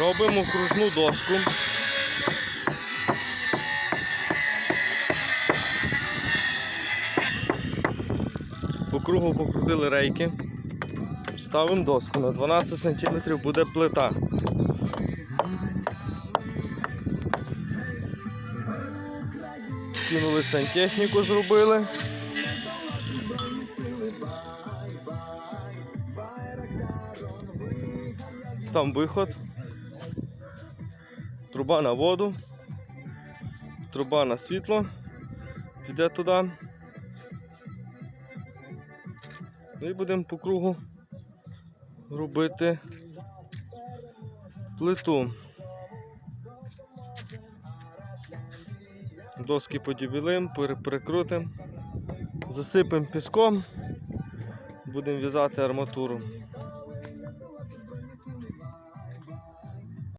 Робимо кружну доску. По кругу покрутили рейки. Ставимо доску на 12 см буде плита. Кинули сантехніку, зробили. Там виход. Труба на воду. Труба на світло. Йде туди. Ну і будемо по кругу робити плиту. Доски подібілим, прикрутимо, засипемо піском, будемо в'язати арматуру.